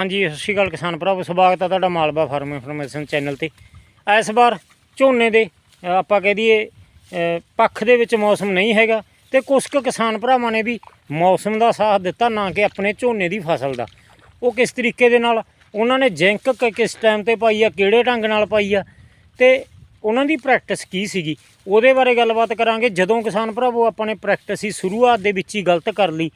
ਹਾਂਜੀ, ਸਤਿ ਸ਼੍ਰੀ ਅਕਾਲ ਕਿਸਾਨ ਭਰਾਵੋ, ਸਵਾਗਤ ਹੈ ਤੁਹਾਡਾ ਮਾਲਵਾ ਫਾਰਮ ਇਨਫੋਰਮੇਸ਼ਨ ਚੈਨਲ ਤੇ। ਇਸ ਵਾਰ ਝੋਨੇ ਦੇ ਆਪਾਂ ਕਹਿ ਦਈਏ ਪੱਖ ਦੇ ਵਿੱਚ ਮੌਸਮ ਨਹੀਂ ਹੈਗਾ ਤੇ ਕੁਝ ਕੁ ਕਿਸਾਨ ਭਰਾਵਾਂ ਨੇ ਵੀ ਮੌਸਮ ਦਾ ਸਾਥ ਦਿੱਤਾ ਨਾ ਕਿ ਆਪਣੇ ਝੋਨੇ ਦੀ ਫਸਲ ਦਾ। ਉਹ ਕਿਸ ਤਰੀਕੇ ਦੇ ਨਾਲ ਉਹਨਾਂ ਨੇ ਜਿੰਕ ਕਿਸ ਟਾਈਮ ਤੇ ਪਾਈ ਆ, ਕਿਹੜੇ ਢੰਗ ਨਾਲ ਪਾਈ ਆ ਤੇ ਉਹਨਾਂ ਦੀ ਪ੍ਰੈਕਟਿਸ ਕੀ ਸੀਗੀ? ਉਹਦੇ ਬਾਰੇ ਗੱਲਬਾਤ ਕਰਾਂਗੇ। ਜਦੋਂ ਕਿਸਾਨ ਭਰਾਵੋ, ਆਪਾਂ ਨੇ ਪ੍ਰੈਕਟਿਸ ਹੀ ਸ਼ੁਰੂਆਤ ਦੇ ਵਿੱਚ ਹੀ ਗਲਤ ਕਰ ਲਈ,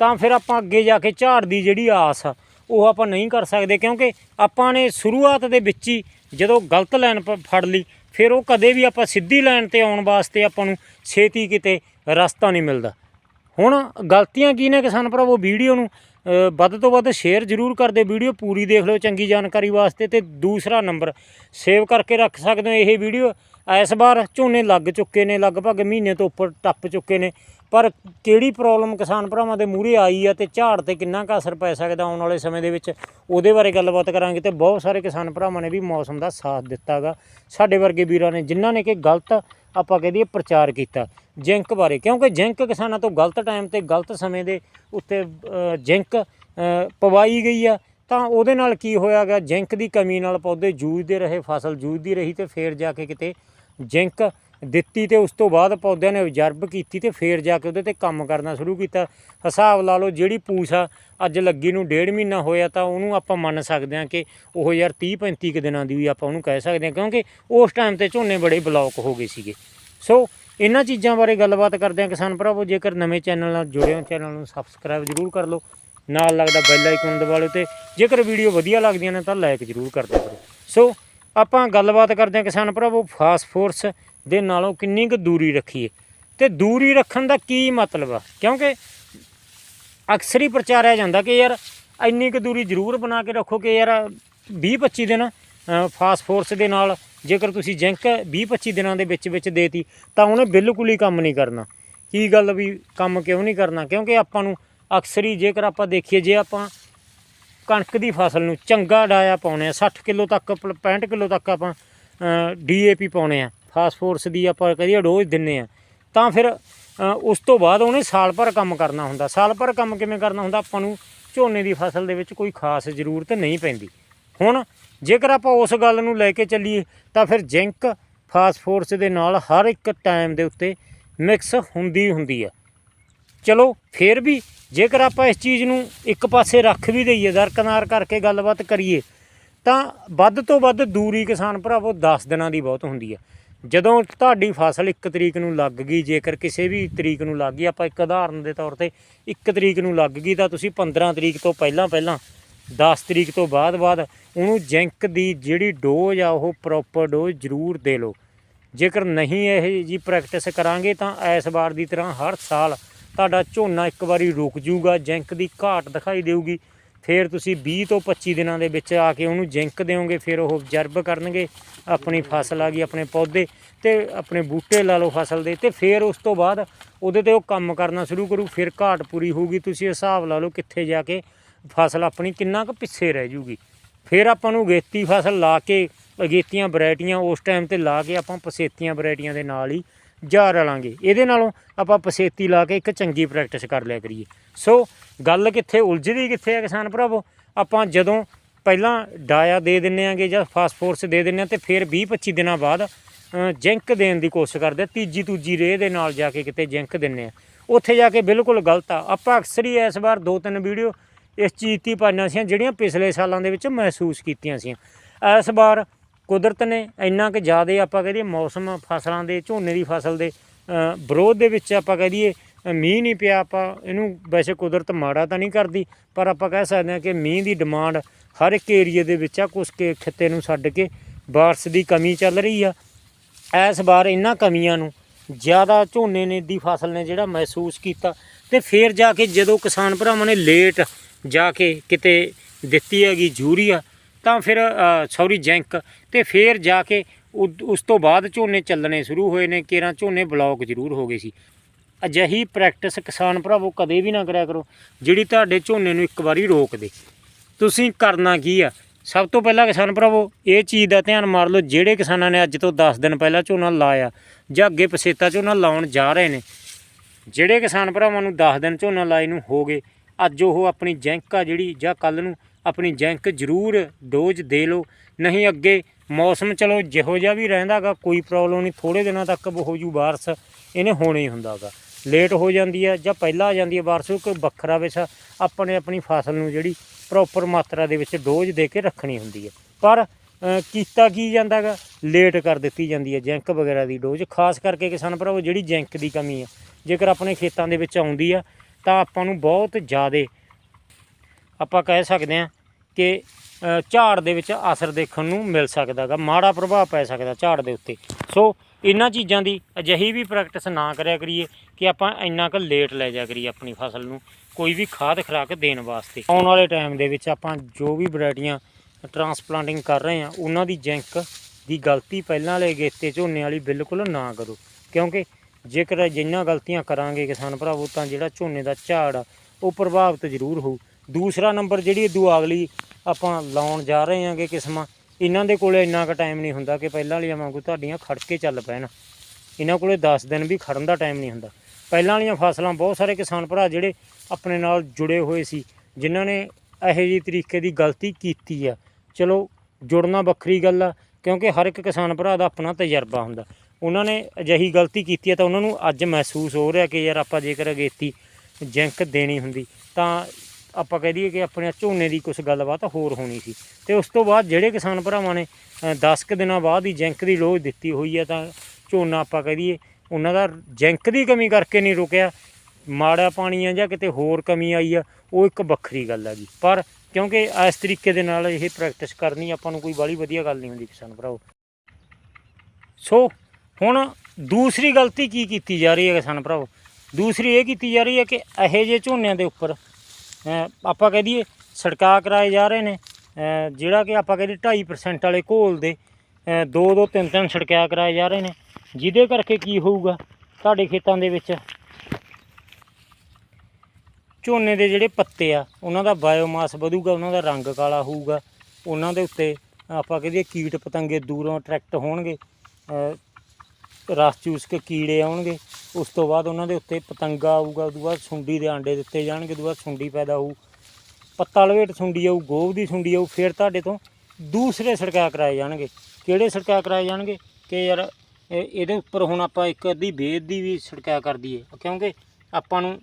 ਤਾਂ ਫਿਰ ਆਪਾਂ ਅੱਗੇ ਜਾ ਕੇ ਝਾੜ ਦੀ ਜਿਹੜੀ ਆਸ ਆ ਉਹ ਆਪਾਂ ਨਹੀਂ ਕਰ ਸਕਦੇ ਕਿਉਂਕਿ ਆਪਾਂ ਨੇ ਸ਼ੁਰੂਆਤ ਦੇ ਵਿੱਚ ਹੀ ਜਦੋਂ ਗਲਤ ਲਾਈਨ ਪ- ਫੜ ਲਈ, ਫਿਰ ਉਹ ਕਦੇ ਵੀ ਆਪਾਂ ਸਿੱਧੀ ਲਾਈਨ ਤੇ ਆਉਣ ਵਾਸਤੇ ਆਪਾਂ ਨੂੰ ਛੇਤੀ ਕਿਤੇ ਰਸਤਾ ਨਹੀਂ ਮਿਲਦਾ। ਹੁਣ ਗਲਤੀਆਂ ਕੀ ਨੇ ਕਿਸਾਨ ਭਰਾਵੋ? ਵੀਡੀਓ ਨੂੰ ਵੱਧ ਤੋਂ ਵੱਧ ਸ਼ੇਅਰ ਜ਼ਰੂਰ ਕਰ ਦਿਓ, ਵੀਡੀਓ ਪੂਰੀ ਦੇਖ ਲਓ ਚੰਗੀ ਜਾਣਕਾਰੀ ਵਾਸਤੇ ਤੇ ਦੂਸਰਾ ਨੰਬਰ ਸੇਵ ਕਰਕੇ ਰੱਖ ਸਕਦੇ ਹੋ ਇਹ ਵੀਡੀਓ। ਇਸ ਵਾਰ ਝੋਨੇ ਲੱਗ ਚੁੱਕੇ ਨੇ ਲਗਭਗ ਮਹੀਨੇ ਤੋਂ ਉੱਪਰ ਟੱਪ ਚੁੱਕੇ ਨੇ। ਪਰ ਕਿਹੜੀ ਪ੍ਰੋਬਲਮ ਕਿਸਾਨ ਭਰਾਵਾਂ ਦੇ ਮੂਹਰੇ ਆਈ ਆ ਤੇ ਝਾੜ ਤੇ ਕਿੰਨਾ ਕੁ ਅਸਰ ਪੈ ਸਕਦਾ ਆਉਣ ਵਾਲੇ ਸਮੇਂ ਦੇ ਵਿੱਚ ਉਹਦੇ ਬਾਰੇ ਗੱਲਬਾਤ ਕਰਾਂਗੇ ਤੇ ਬਹੁਤ ਸਾਰੇ ਕਿਸਾਨ ਭਰਾਵਾਂ ਨੇ ਵੀ ਮੌਸਮ ਦਾ ਸਾਥ ਦਿੱਤਾਗਾ ਸਾਡੇ ਵਰਗੇ ਵੀਰਾਂ ਨੇ ਜਿਨ੍ਹਾਂ ਨੇ ਕਿ ਗਲਤ ਆਪਾਂ ਕਹਿ ਦਈਏ ਪ੍ਰਚਾਰ ਕੀਤਾ ਜਿੰਕ ਬਾਰੇ ਕਿਉਂਕਿ ਜਿੰਕ ਕਿਸਾਨਾਂ ਤੋਂ ਗਲਤ ਟਾਈਮ ਤੇ ਗਲਤ ਸਮੇਂ ਦੇ ਉੱਤੇ ਅ, ਜਿੰਕ ਪਵਾਈ ਗਈ ਆ ਤਾਂ ਉਹਦੇ ਨਾਲ ਕੀ ਹੋਇਆਗਾ ਜਿੰਕ ਦੀ ਕਮੀ ਨਾਲ ਪੌਦੇ ਜੂਝਦੇ ਰਹੇ ਫਸਲ ਜੂਝਦੀ ਰਹੀ ਤੇ ਫੇਰ ਜਾ ਕੇ ਕਿਤੇ ਜਿੰਕ ਦਿੱਤੀ ਤੇ ਉਸ ਤੋਂ ਬਾਅਦ ਪੌਦਿਆਂ ਨੇ ਅਬਜ਼ਰਬ ਕੀਤੀ ਤੇ ਫੇਰ ਜਾ ਕੇ ਉਹਦੇ ਤੇ ਕੰਮ ਕਰਨਾ ਸ਼ੁਰੂ ਕੀਤਾ। ਹਿਸਾਬ ਲਾ ਲਓ ਜਿਹੜੀ ਪੂਛ ਆ, ਅੱਜ ਲੱਗੀ ਨੂੰ ਡੇਢ ਮਹੀਨਾ ਹੋਇਆ ਤਾਂ ਉਹਨੂੰ ਆਪਾਂ ਮੰਨ ਸਕਦੇ ਹਾਂ ਕਿ ਉਹ ਯਾਰ 30 35 ਕੁ ਦਿਨਾਂ ਦੀ ਵੀ ਆਪਾਂ ਉਹਨੂੰ ਕਹਿ ਸਕਦੇ ਹਾਂ, ਕਿਉਂਕਿ ਉਸ ਟਾਈਮ ਤੇ ਝੋਨੇ ਬੜੇ ਬਲੌਕ ਹੋ ਗਏ ਸੀਗੇ। ਸੋ ਇਹਨਾਂ ਚੀਜ਼ਾਂ ਬਾਰੇ ਗੱਲਬਾਤ ਕਰਦੇ ਹਾਂ ਕਿਸਾਨ ਭਰਾਵੋ, ਜੇਕਰ ਨਵੇਂ ਚੈਨਲ ਨਾਲ ਜੁੜੇ ਹੋ ਚੈਨਲ ਨੂੰ ਸਬਸਕ੍ਰਾਈਬ ਜ਼ਰੂਰ ਕਰ ਲਓ। ਨਾਲ ਲੱਗਦਾ ਬੈਲ ਆਈਕਨ ਦਬਾ ਲਓ ਤੇ ਜੇਕਰ ਵੀਡੀਓ ਵਧੀਆ ਲੱਗਦੀਆਂ ਨੇ ਤਾਂ ਲਾਈਕ ਜ਼ਰੂਰ ਕਰ ਦਿਆ ਸੋ ਆਪਾਂ ਗੱਲਬਾਤ ਕਰਦੇ ਹਾਂ ਕਿਸਾਨ ਭਰਾਵੋ ਫਾਸਫੋਰਸ ਦੇ ਨਾਲੋਂ ਕਿੰਨੀ ਕੁ ਦੂਰੀ ਰੱਖੀਏ। ਤੇ ਦੂਰੀ ਰੱਖਣ ਦਾ ਕੀ ਮਤਲਬ ਆ? ਕਿਉਂਕਿ ਅਕਸਰ ਹੀ ਪ੍ਰਚਾਰਿਆ ਜਾਂਦਾ ਕਿ ਯਾਰ ਇੰਨੀ ਕੁ ਦੂਰੀ ਜ਼ਰੂਰ ਬਣਾ ਕੇ ਰੱਖੋ ਕਿ ਯਾਰ 20 25 ਦਿਨ ਅ, ਫਾਸਫੋਰਸ ਦੇ ਨਾਲ ਜੇਕਰ ਤੁਸੀਂ ਜਿੰਕ 20 25 ਦਿਨਾਂ ਦੇ ਵਿੱਚ ਵਿੱਚ ਦੇਤੀ ਤਾਂ ਉਹਨੇ ਬਿਲਕੁਲ ਹੀ ਕੰਮ ਨਹੀਂ ਕਰਨਾ। ਕੀ ਗੱਲ ਵੀ ਕੰਮ ਕਿਉਂ ਨਹੀਂ ਕਰਨਾ? ਕਿਉਂਕਿ ਆਪਾਂ ਨੂੰ ਅਕਸਰ ਹੀ ਜੇਕਰ ਆਪਾਂ ਦੇਖੀਏ ਜੇ ਆਪਾਂ ਕਣਕ ਦੀ ਫਸਲ ਨੂੰ ਚੰਗਾ ਡਾਇਆ ਪਾਉਣੇ ਆ। 60 ਕਿਲੋ ਤੱਕ ਪ- 65 ਕਿਲੋ ਤੱਕ ਆਪਾਂ ਡੀਏਪੀ ਪਾਉਣੇ ਆ। ਫਾਸਫੋਰਸ ਦੀ ਆਪਾਂ ਕਹਦੀਏ ਡੋਜ਼ ਦਿੰਨੇ ਆ। ਤਾਂ ਫਿਰ ਉਸ ਤੋਂ ਬਾਅਦ ਉਹਨੇ ਸਾਲ ਭਰ ਕੰਮ ਕਰਨਾ ਹੁੰਦਾ। ਸਾਲ ਭਰ ਕੰਮ ਕਿਵੇਂ ਕਰਨਾ ਹੁੰਦਾ? ਆਪਾਂ ਨੂੰ ਝੋਨੇ ਦੀ ਫਸਲ ਦੇ ਵਿੱਚ ਕੋਈ ਖਾਸ ਜ਼ਰੂਰਤ ਨਹੀਂ ਪੈਂਦੀ। ਹੁਣ ਜੇਕਰ ਆਪਾਂ ਉਸ ਗੱਲ ਨੂੰ ਲੈ ਕੇ ਚੱਲੀਏ, ਤਾਂ ਫਿਰ ਜਿੰਕ ਫਾਸਫੋਰਸ ਦੇ ਨਾਲ ਹਰ ਇੱਕ ਟਾਈਮ ਦੇ ਉੱਤੇ ਮਿਕਸ ਹੁੰਦੀ ਹੁੰਦੀ ਆ। ਚਲੋ, ਫਿਰ ਵੀ ਜੇਕਰ ਆਪਾਂ ਇਸ ਚੀਜ਼ ਨੂੰ ਇੱਕ ਪਾਸੇ ਰੱਖ ਵੀ ਦਈਏ ਦਰਕਨਾਰ ਕਰਕੇ ਗੱਲਬਾਤ ਕਰੀਏ, ਤਾਂ ਵੱਧ ਤੋਂ ਵੱਧ ਦੂਰੀ ਕਿਸਾਨ ਭਰਾਵੋ 10 ਦਿਨਾਂ ਦੀ ਬਹੁਤ ਹੁੰਦੀ ਆ। ਜਦੋਂ ਤੁਹਾਡੀ ਫਸਲ 1 ਤਰੀਕ ਨੂੰ ਲੱਗ ਗਈ, ਜੇਕਰ ਕਿਸੇ ਵੀ ਤਰੀਕ ਨੂੰ ਲੱਗ ਗਈ, ਆਪਾਂ ਇੱਕ ਉਦਾਹਰਨ ਦੇ ਤੌਰ ਤੇ 1 ਤਰੀਕ ਨੂੰ ਲੱਗ ਗਈ, ਤਾਂ ਤੁਸੀਂ 15 ਤਰੀਕ ਤੋਂ ਪਹਿਲਾਂ ਪਹਿਲਾਂ 10 ਤਰੀਕ ਤੋਂ ਬਾਅਦ ਬਾਅਦ ਉਹਨੂੰ ਜਿੰਕ ਦੀ ਜਿਹੜੀ ਡੋਜ਼ ਆ, ਉਹ ਪ੍ਰੋਪਰ ਡੋਜ਼ ਜ਼ਰੂਰ ਦੇ ਲਓ। ਜੇਕਰ ਨਹੀਂ ਇਹ ਜੀ ਪ੍ਰੈਕਟਿਸ ਕਰਾਂਗੇ, ਤਾਂ ਇਸ ਵਾਰ ਦੀ ਤਰ੍ਹਾਂ ਹਰ ਸਾਲ ਤੁਹਾਡਾ ਝੋਨਾ ਇੱਕ ਵਾਰੀ ਰੁਕ ਜੂਗਾ ਜਿੰਕ ਦੀ ਘਾਟ ਦਿਖਾਈ ਦੇਊਗੀ। ਫਿਰ ਤੁਸੀਂ 20 ਤੋਂ 25 ਦਿਨਾਂ ਦੇ ਵਿੱਚ ਆ ਕੇ ਉਹਨੂੰ ਜਿੰਕ ਦਿਓਗੇ, ਫਿਰ ਉਹ ਅਬਜ਼ਰਬ ਕਰਨਗੇ ਆਪਣੀ ਫਸਲ ਆ ਗਈ, ਆਪਣੇ ਪੌਦੇ ਤੇ ਆਪਣੇ ਬੂਟੇ ਲਾ ਲਓ ਫਸਲ ਦੇ ਤੇ ਫਿਰ ਉਸ ਤੋਂ ਬਾਅਦ ਉਹਦੇ ਤੇ ਉਹ ਕੰਮ ਕਰਨਾ ਸ਼ੁਰੂ ਕਰੂ, ਫਿਰ ਘਾਟ ਪੂਰੀ ਹੋਊਗੀ। ਤੁਸੀਂ ਹਿਸਾਬ ਲਾ ਲਓ ਕਿੱਥੇ ਜਾ ਕੇ ਫਸਲ ਆਪਣੀ ਕਿੰਨਾ ਕੁ ਪਿੱਛੇ ਰਹਿ ਜੂਗੀ ਫਿਰ ਆਪਾਂ ਨੂੰ ਅਗੇਤੀ ਫਸਲ ਲਾ ਕੇ, ਅਗੇਤੀਆਂ ਵੈਰਾਈਟੀਆਂ ਉਸ ਟਾਈਮ ਤੇ ਲਾ ਕੇ ਆਪਾਂ ਪਸੇਤੀਆਂ ਵੈਰਾਈਟੀਆਂ ਦੇ ਨਾਲ ਹੀ ਜਾ ਰਲਾਂਗੇ। ਇਹਦੇ ਨਾਲੋਂ ਆਪਾਂ ਪਸੇਤੀ ਲਾ ਕੇ ਇੱਕ ਚੰਗੀ ਪ੍ਰੈਕਟਿਸ ਕਰ ਲਿਆ ਕਰੀਏ। ਸੋ ਗੱਲ ਕਿੱਥੇ ਉਲਝਦੀ, ਕਿੱਥੇ ਹੈ ਕਿਸਾਨ ਭਰਾਵੋ? ਆਪਾਂ ਜਦੋਂ ਪਹਿਲਾਂ ਡਾਇਆ ਦੇ ਦਿੰਨੇ ਆਂਗੇ ਜਾਂ ਫਾਸਫੋਰਸ ਦੇ ਦਿੰਨੇ ਆ ਤੇ ਫਿਰ 20 25 ਦਿਨਾਂ ਬਾਅਦ ਜਿੰਕ ਦੇਣ ਦੀ ਕੋਸ਼ਿਸ਼ ਕਰਦੇ ਤੀਜੀ ਤੂਜੀ ਰੇਹ ਦੇ ਨਾਲ ਜਾ ਕੇ ਕਿਤੇ ਜਿੰਕ ਦਿੰਨੇ ਆ। ਉੱਥੇ ਜਾ ਕੇ ਬਿਲਕੁਲ ਗਲਤ ਆ। ਆਪਾਂ ਅਕਸਰ ਹੀ ਇਸ ਵਾਰ ਦੋ ਤਿੰਨ ਵੀਡੀਓ ਇਸ ਚੀਜ਼ ਦੀ ਪਾਈਆਂ ਸੀ ਜਿਹੜੀਆਂ ਪਿਛਲੇ ਸਾਲਾਂ ਦੇ ਵਿੱਚ ਮਹਿਸੂਸ ਕੀਤੀਆਂ ਸੀ ਇਸ ਵਾਰ ਕੁਦਰਤ ਨੇ ਇੰਨਾ ਕਿ ਜ਼ਿਆਦਾ ਆਪਾਂ ਕਹਦੇ ਮੌਸਮ ਫਸਲਾਂ ਦੇ, ਝੋਨੇ ਦੀ ਫਸਲ ਦੇ ਵਿਰੋਧ ਦੇ ਵਿੱਚ ਆਪਾਂ ਕਹਿ ਦਈਏ ਮੀਂਹ ਨਹੀਂ ਪਿਆ ਆਪਾਂ, ਇਹਨੂੰ ਵੈਸੇ ਕੁਦਰਤ ਮਾੜਾ ਤਾਂ ਨਹੀਂ ਕਰਦੀ, ਪਰ ਆਪਾਂ ਕਹਿ ਸਕਦੇ ਹਾਂ ਕਿ ਮੀਂਹ ਦੀ ਡਿਮਾਂਡ ਹਰ ਇੱਕ ਏਰੀਏ ਦੇ ਵਿੱਚ ਆ ਕੁਝ ਕੇ ਖਿੱਤੇ ਨੂੰ ਛੱਡ ਕੇ ਬਾਰਸ਼ ਦੀ ਕਮੀ ਚੱਲ ਰਹੀ ਆ। ਇਸ ਵਾਰ ਇਹਨਾਂ ਕਮੀਆਂ ਨੂੰ ਜ਼ਿਆਦਾ ਝੋਨੇ ਨੇ ਦੀ ਫਸਲ ਨੇ ਜਿਹੜਾ ਮਹਿਸੂਸ ਕੀਤਾ ਤੇ ਫਿਰ ਜਾ ਕੇ ਜਦੋਂ ਕਿਸਾਨ ਭਰਾਵਾਂ ਨੇ ਲੇਟ ਜਾ ਕੇ ਕਿਤੇ ਦਿੱਤੀ ਹੈਗੀ ਯੂਰੀਆ ਤਾਂ ਫਿਰ ਸੌਰੀ ਜੈਂਕ। ਤੇ ਫਿਰ ਜਾ ਕੇ ਉਦ- ਉਸ ਤੋਂ ਬਾਅਦ ਝੋਨੇ ਚੱਲਣੇ ਸ਼ੁਰੂ ਹੋਏ ਨੇ, ਕੇਰਾਂ ਝੋਨੇ ਬਲੌਕ ਜ਼ਰੂਰ ਹੋ ਗਏ ਸੀ। ਅਜਿਹੀ ਪ੍ਰੈਕਟਿਸ ਕਿਸਾਨ ਭਰਾਵੋ ਕਦੇ ਵੀ ਨਾ ਕਰਿਆ ਕਰੋ, ਜਿਹੜੀ ਤੁਹਾਡੇ ਝੋਨੇ ਨੂੰ ਇੱਕ ਵਾਰੀ ਰੋਕ ਦੇ। ਤੁਸੀਂ ਕਰਨਾ ਕੀ ਆ? ਸਭ ਤੋਂ ਪਹਿਲਾਂ ਕਿਸਾਨ ਭਰਾਵੋ, ਇਹ ਚੀਜ਼ ਦਾ ਧਿਆਨ ਮਾਰ ਲਓ, ਜਿਹੜੇ ਕਿਸਾਨਾਂ ਨੇ ਅੱਜ ਤੋਂ 10 ਦਿਨ ਪਹਿਲਾਂ ਝੋਨਾ ਲਾਇਆ, ਜਾਂ ਅੱਗੇ ਪਸੇਤਾ ਝੋਨਾ ਲਾਉਣ ਜਾ ਰਹੇ ਨੇ, ਜਿਹੜੇ ਕਿਸਾਨ ਭਰਾਵਾਂ ਨੂੰ 10 ਦਿਨ ਝੋਨਾ ਲਾਏ ਨੂੰ ਹੋ ਗਏ, ਅੱਜ ਉਹ ਆਪਣੀ ਜੈਂਕ ਆ ਜਿਹੜੀ, ਜਾਂ ਕੱਲ ਨੂੰ ਆਪਣੀ ਜੈਂਕ ਜ਼ਰੂਰ ਡੋਜ਼ ਦੇ ਲਓ। ਨਹੀਂ ਅੱਗੇ ਮੌਸਮ ਚਲੋ ਜਿਹੋ ਜਿਹਾ ਵੀ ਰਹਿੰਦਾਗਾ, ਕੋਈ ਪ੍ਰੋਬਲਮ ਨਹੀਂ। ਥੋੜੇ ਦਿਨਾਂ ਤੱਕ ਹੋ ਜੂ ਬਾਰਸ, ਇਹਨੇ ਹੋਣਾ ਹੀ ਹੁੰਦਾਗਾ। ਲੇਟ ਹੋ ਜਾਂਦੀ ਹੈ ਜਾਂ ਪਹਿਲਾਂ ਆ ਜਾਂਦੀ ਹੈ ਬਾਰਸ, ਉਹ ਕੋਈ ਵੱਖਰਾ ਵਿਸ਼ਾ ਆਪਣੇ ਆਪਣੀ ਫਸਲ ਨੂੰ ਜਿਹੜੀ ਪ੍ਰੋਪਰ ਮਾਤਰਾ ਦੇ ਵਿੱਚ ਡੋਜ਼ ਦੇ ਕੇ ਰੱਖਣੀ ਹੁੰਦੀ ਹੈ ਪਰ ਕੀਤਾ ਕੀ ਜਾਂਦਾਗਾ? ਲੇਟ ਕਰ ਦਿੱਤੀ ਜਾਂਦੀ ਹੈ ਜੈਂਕ ਵਗੈਰਾ ਦੀ ਡੋਜ਼। ਖਾਸ ਕਰਕੇ ਕਿਸਾਨ ਭਰਾਵੋ, ਜਿਹੜੀ ਜੈਂਕ ਦੀ ਕਮੀ ਹੈ ਜੇਕਰ ਆਪਣੇ ਖੇਤਾਂ ਦੇ ਵਿੱਚ ਆਉਂਦੀ ਆ, ਤਾਂ ਆਪਾਂ ਨੂੰ ਬਹੁਤ ਜ਼ਿਆਦਾ ਆਪਾਂ ਕਹਿ ਸਕਦੇ ਹਾਂ ਕਿ ਝਾੜ ਦੇ ਵਿੱਚ ਅਸਰ ਦੇਖਣ ਨੂੰ ਮਿਲ ਸਕਦਾਗਾ, ਮਾੜਾ ਪ੍ਰਭਾਵ ਪੈ ਸਕਦਾ ਝਾੜ ਦੇ ਉੱਤੇ। ਸੋ ਇਹਨਾਂ ਚੀਜ਼ਾਂ ਦੀ ਅਜਿਹੀ ਵੀ ਪ੍ਰੈਕਟਿਸ ਨਾ ਕਰਿਆ ਕਰੀਏ ਕਿ ਆਪਾਂ ਇੰਨਾ ਕੁ ਲੇਟ ਲੈ ਜਾ ਕਰੀਏ ਆਪਣੀ ਫਸਲ ਨੂੰ, ਕੋਈ ਵੀ ਖਾਦ ਖੁਰਾਕ ਦੇਣ ਵਾਸਤੇ। ਆਉਣ ਵਾਲੇ ਟਾਈਮ ਦੇ ਵਿੱਚ ਆਪਾਂ ਜੋ ਵੀ ਵੈਰਾਈਟੀਆਂ ਟਰਾਂਸਪਲਾਂਟਿੰਗ ਕਰ ਰਹੇ ਹਾਂ, ਉਹਨਾਂ ਦੀ ਜੈਂਕ ਦੀ ਗਲਤੀ ਪਹਿਲਾਂ ਵਾਲੇ ਗੇਤੇ ਝੋਨੇ ਵਾਲੀ ਬਿਲਕੁਲ ਨਾ ਕਰੋ। ਕਿਉਂਕਿ ਜੇਕਰ ਜਿੰਨਾ ਗਲਤੀਆਂ ਕਰਾਂਗੇ ਕਿਸਾਨ ਭਰਾਵੋ, ਤਾਂ ਜਿਹੜਾ ਝੋਨੇ ਦਾ ਝਾੜ ਆ, ਉਹ ਪ੍ਰਭਾਵਿਤ ਜ਼ਰੂਰ ਹੋਊ। ਦੂਸਰਾ ਨੰਬਰ ਜਿਹੜੀ ਦੁਆਗਲੀ ਆਪਾਂ ਲਾਉਣ ਜਾ ਰਹੇ ਹਾਂਗੇ ਕਿਸਮਾਂ, ਇਹਨਾਂ ਦੇ ਕੋਲੇ ਇੰਨਾ ਕੁ ਟਾਈਮ ਨਹੀਂ ਹੁੰਦਾ ਕਿ ਪਹਿਲਾਂ ਵਾਲੀਆਂ ਵਾਂਗੂ ਤੁਹਾਡੀਆਂ ਖੜ ਕੇ ਚੱਲ ਪੈਣ। ਇਹਨਾਂ ਕੋਲੇ 10 ਦਿਨ ਵੀ ਖੜਨ ਦਾ ਟਾਈਮ ਨਹੀਂ ਹੁੰਦਾ। ਪਹਿਲਾਂ ਵਾਲੀਆਂ ਫਸਲਾਂ ਬਹੁਤ ਸਾਰੇ ਕਿਸਾਨ ਭਰਾ ਜਿਹੜੇ ਆਪਣੇ ਨਾਲ ਜੁੜੇ ਹੋਏ ਸੀ, ਜਿਨ੍ਹਾਂ ਨੇ ਇਹੋ ਜਿਹੀ ਤਰੀਕੇ ਦੀ ਗਲਤੀ ਕੀਤੀ ਆ। ਚਲੋ, ਜੁੜਨਾ ਵੱਖਰੀ ਗੱਲ ਆ, ਕਿਉਂਕਿ ਹਰ ਇੱਕ ਕਿਸਾਨ ਭਰਾ ਦਾ ਆਪਣਾ ਤਜਰਬਾ ਹੁੰਦਾ। ਉਹਨਾਂ ਨੇ ਅਜਿਹੀ ਗਲਤੀ ਕੀਤੀ ਹੈ ਤਾਂ ਉਹਨਾਂ ਨੂੰ ਅੱਜ ਮਹਿਸੂਸ ਹੋ ਰਿਹਾ ਕਿ ਯਾਰ ਆਪਾਂ ਜੇਕਰ ਅਗੇਤੀ ਜਿੰਕ ਦੇਣੀ ਹੁੰਦੀ, ਤਾਂ ਆਪਾਂ ਕਹਿ ਦਈਏ ਕਿ ਆਪਣੇ ਝੋਨੇ ਦੀ ਕੁਝ ਗੱਲਬਾਤ ਹੋਰ ਹੋਣੀ ਸੀ। ਤੇ ਉਸ ਤੋਂ ਬਾਅਦ ਜਿਹੜੇ ਕਿਸਾਨ ਭਰਾਵਾਂ ਨੇ 10 ਕੁ ਦਿਨਾਂ ਬਾਅਦ ਹੀ ਜੈਂਕ ਦੀ ਲੋਜ ਦਿੱਤੀ ਹੋਈ ਹੈ ਤਾਂ ਝੋਨਾ ਆਪਾਂ ਕਹਿ ਦਈਏ ਉਹਨਾਂ ਦਾ ਜੈਂਕ ਦੀ ਕਮੀ ਕਰਕੇ ਨਹੀਂ ਰੁਕਿਆ। ਮਾੜਾ ਪਾਣੀ ਆ ਜਾਂ ਕਿਤੇ ਹੋਰ ਕਮੀ ਆਈ ਆ, ਉਹ ਇੱਕ ਵੱਖਰੀ ਗੱਲ ਹੈਗੀ ਪਰ ਕਿਉਂਕਿ ਇਸ ਤਰੀਕੇ ਦੇ ਨਾਲ ਇਹ ਪ੍ਰੈਕਟਿਸ ਕਰਨੀ ਆਪਾਂ ਨੂੰ ਕੋਈ ਬਾਲੀ ਵਧੀਆ ਗੱਲ ਨਹੀਂ ਹੁੰਦੀ ਕਿਸਾਨ ਭਰਾਓ ਸੋ ਹੁਣ ਦੂਸਰੀ ਗਲਤੀ ਕੀ ਕੀਤੀ ਜਾ ਰਹੀ ਹੈ ਕਿਸਾਨ ਭਰਾਓ ਦੂਸਰੀ ਇਹ ਕੀਤੀ ਜਾ ਰਹੀ ਹੈ ਕਿ ਇਹੋ ਜਿਹੇ ਝੋਨਿਆਂ ਦੇ ਉੱਪਰ ਆਪਾਂ ਕਹਿ ਦਈਏ ਛੜਕਾ ਕਰਾਏ ਜਾ ਰਹੇ ਨੇ ਜਿਹੜਾ ਕਿ ਆਪਾਂ ਕਹਿੰਦੇ 2.5% ਵਾਲੇ ਘੋਲ ਦੇ ਦੋ ਦੋ ਤਿੰਨ ਤਿੰਨ ਛਿੜਕਿਆ ਕਰਾਏ ਜਾ ਰਹੇ ਨੇ, ਜਿਹਦੇ ਕਰਕੇ ਕੀ ਹੋਊਗਾ ਤੁਹਾਡੇ ਖੇਤਾਂ ਦੇ ਵਿੱਚ? ਝੋਨੇ ਦੇ ਜਿਹੜੇ ਪੱਤੇ ਆ, ਉਹਨਾਂ ਦਾ ਬਾਇਓਮਾਸ ਵਧੂਗਾ, ਉਹਨਾਂ ਦਾ ਰੰਗ ਕਾਲਾ ਹੋਊਗਾ, ਉਹਨਾਂ ਦੇ ਉੱਤੇ ਆਪਾਂ ਕਹਦੇ ਕੀਟ ਪਤੰਗੇ ਦੂਰੋਂ ਅਟਰੈਕਟ ਹੋਣਗੇ ਰਸ ਚੂਸ ਕੇ ਕੀੜੇ ਆਉਣਗੇ ਉਸ ਤੋਂ ਬਾਅਦ ਉਹਨਾਂ ਦੇ ਉੱਤੇ ਪਤੰਗਾ ਆਊਗਾ ਉਦੋਂ ਬਾਅਦ ਸੁੰਡੀ ਦੇ ਆਂਡੇ ਦਿੱਤੇ ਜਾਣਗੇ ਉਦੋਂ ਬਾਅਦ ਸੁੰਡੀ ਪੈਦਾ ਹੋਊ। ਪੱਤਾ ਲਵੇਟ ਸੁੰਡੀ ਆਊ ਗੋਭ ਦੀ ਸੁੰਡੀ ਆਊ ਫਿਰ ਤੁਹਾਡੇ ਤੋਂ ਦੂਸਰੇ ਛੜਕਾ ਕਰਾਏ ਜਾਣਗੇ। ਕਿਹੜੇ ਛੜਕਾ ਕਰਾਏ ਜਾਣਗੇ? ਕਿ ਯਾਰ ਇਹਦੇ ਉੱਪਰ ਹੁਣ ਆਪਾਂ ਇੱਕ ਅੱਧੀ ਬੇਦ ਦੀ ਵੀ ਛੜਕਾ ਕਰ ਦਈਏ। ਕਿਉਂਕਿ ਆਪਾਂ ਨੂੰ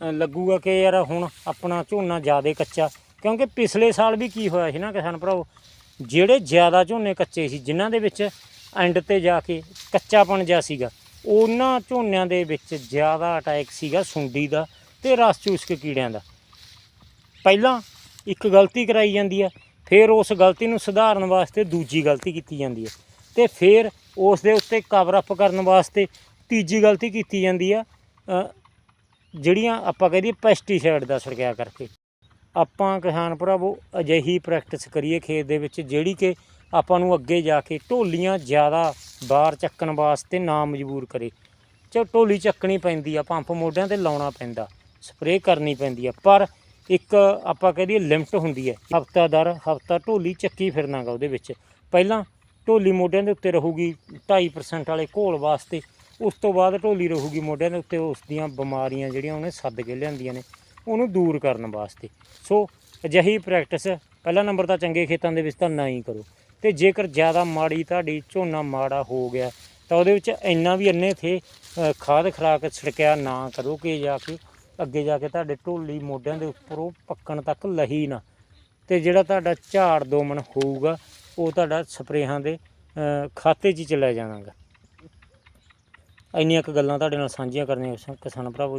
ਅ, ਲੱਗੂਗਾ ਕਿ ਯਾਰ ਹੁਣ ਆਪਣਾ ਝੋਨਾ ਜ਼ਿਆਦਾ ਕੱਚਾ। ਕਿਉਂਕਿ ਪਿਛਲੇ ਸਾਲ ਵੀ ਕੀ ਹੋਇਆ ਸੀ ਨਾ ਕਿਸਾਨ ਭਰਾਓ ਜਿਹੜੇ ਜ਼ਿਆਦਾ ਝੋਨੇ ਕੱਚੇ ਸੀ ਜਿਨ੍ਹਾਂ ਦੇ ਵਿੱਚ ਐਂਡ ਤੇ ਜਾ ਕੇ ਕੱਚਾਪਣ ਜਿਹਾ ਸੀਗਾ। ਉਹਨਾਂ ਝੋਨਿਆਂ ਦੇ ਵਿੱਚ ਜ਼ਿਆਦਾ ਅਟੈਕ ਸੀਗਾ ਸੁੰਡੀ ਦਾ ਤੇ ਰਸ ਚੂਸਕ ਕੀੜਿਆਂ ਦਾ। ਪਹਿਲਾਂ ਇੱਕ ਗਲਤੀ ਕਰਾਈ ਜਾਂਦੀ ਆ, ਫਿਰ ਉਸ ਗਲਤੀ ਨੂੰ ਸੁਧਾਰਨ ਵਾਸਤੇ ਦੂਜੀ ਗਲਤੀ ਕੀਤੀ ਜਾਂਦੀ ਹੈ ਤੇ ਫਿਰ ਉਸ ਦੇ ਉੱਤੇ ਕਵਰ ਅਪ ਕਰਨ ਵਾਸਤੇ ਤੀਜੀ ਗਲਤੀ ਕੀਤੀ ਜਾਂਦੀ ਆ ਜਿਹੜੀਆਂ ਆਪਾਂ ਕਹਿ ਦਈਏ ਪੈਸਟੀਸਾਈਡ ਦਾ ਛਿੜਕਿਆ ਕਰਕੇ। ਆਪਾਂ ਕਿਸਾਨ ਭਰਾਵੋ, ਅਜਿਹੀ ਪ੍ਰੈਕਟਿਸ ਕਰੀਏ ਖੇਤ ਦੇ ਵਿੱਚ ਜਿਹੜੀ ਕਿ ਆਪਾਂ ਨੂੰ ਅੱਗੇ ਜਾ ਕੇ ਢੋਲੀਆਂ ਜ਼ਿਆਦਾ ਬਾਹਰ ਚੱਕਣ ਵਾਸਤੇ ਨਾ ਮਜਬੂਰ ਕਰੇ। ਚਾ ਢੋਲੀ ਚੱਕਣੀ ਪੈਂਦੀ ਆ, ਪੰਪ ਮੋਢਿਆਂ ਤੇ ਲਾਉਣਾ ਪੈਂਦਾ, ਸਪਰੇਅ ਕਰਨੀ ਪੈਂਦੀ ਆ, ਪਰ ਇੱਕ ਆਪਾਂ ਕਹਿ ਦਈਏ ਲਿਮਟ ਹੁੰਦੀ ਹੈ ਹਫਤਾ ਦਰ ਹਫਤਾ ਢੋਲੀ ਚੱਕੀ ਫਿਰਨਾਗਾ ਉਹਦੇ ਵਿੱਚ। ਪਹਿਲਾਂ ਢੋਲੀ ਮੋਢਿਆਂ ਦੇ ਉੱਤੇ ਰਹੂਗੀ 2.5% ਵਾਲੇ ਘੋਲ ਵਾਸਤੇ, ਉਸ ਤੋਂ ਬਾਅਦ ਢੋਲੀ ਰਹੂਗੀ ਮੋਢਿਆਂ ਦੇ ਉੱਤੇ, ਉਸ ਦੀਆਂ ਬਿਮਾਰੀਆਂ ਜਿਹੜੀਆਂ ਉਹਨੇ ਸੱਦ ਕੇ ਲਿਆਂਦੀਆਂ ਨੇ, ਉਹਨੂੰ ਦੂਰ ਕਰਨ ਵਾਸਤੇ। ਸੋ ਅਜਿਹੀ ਪ੍ਰੈਕਟਿਸ ਪਹਿਲਾ ਨੰਬਰ ਤਾਂ ਚੰਗੇ ਖੇਤਾਂ ਦੇ ਵਿੱਚ ਤਾਂ ਨਾ ਹੀ ਕਰੋ। ਤੇ ਜੇਕਰ ਜ਼ਿਆਦਾ ਮਾੜੀ ਤੁਹਾਡੀ ਝੋਨਾ ਮਾੜਾ ਹੋ ਗਿਆ, ਤਾਂ ਉਹਦੇ ਵਿੱਚ ਇੰਨਾ ਵੀ ਅੰਨੇ ਥੇ ਖਾਦ ਖਰਾਕ ਛਿੜਕਿਆ ਨਾ ਕਰੋ ਕਿ ਜਾ ਕੇ ਅੱਗੇ ਜਾ ਕੇ ਤੁਹਾਡੇ ਢੋਲੀ ਮੋਢਿਆਂ ਦੇ ਉੱਪਰ ਉਹ ਪੱਕਣ ਤੱਕ ਲਹੀ ਨਾ। ਤੇ ਜਿਹੜਾ ਤੁਹਾਡਾ ਝਾੜ ਦੋਮਣ ਹੋਊਗਾ, ਉਹ ਤੁਹਾਡਾ ਸਪਰੇਹਾਂ ਦੇ ਖਾਤੇ 'ਚ ਹੀ ਚਲਾ ਜਾਣਾਗਾ। ਇੰਨੀਆਂ ਕੁ ਗੱਲਾਂ ਤੁਹਾਡੇ ਨਾਲ ਸਾਂਝੀਆਂ ਕਰਨੀਆਂ ਕਿਸਾਨ ਭਰਾਵੋ।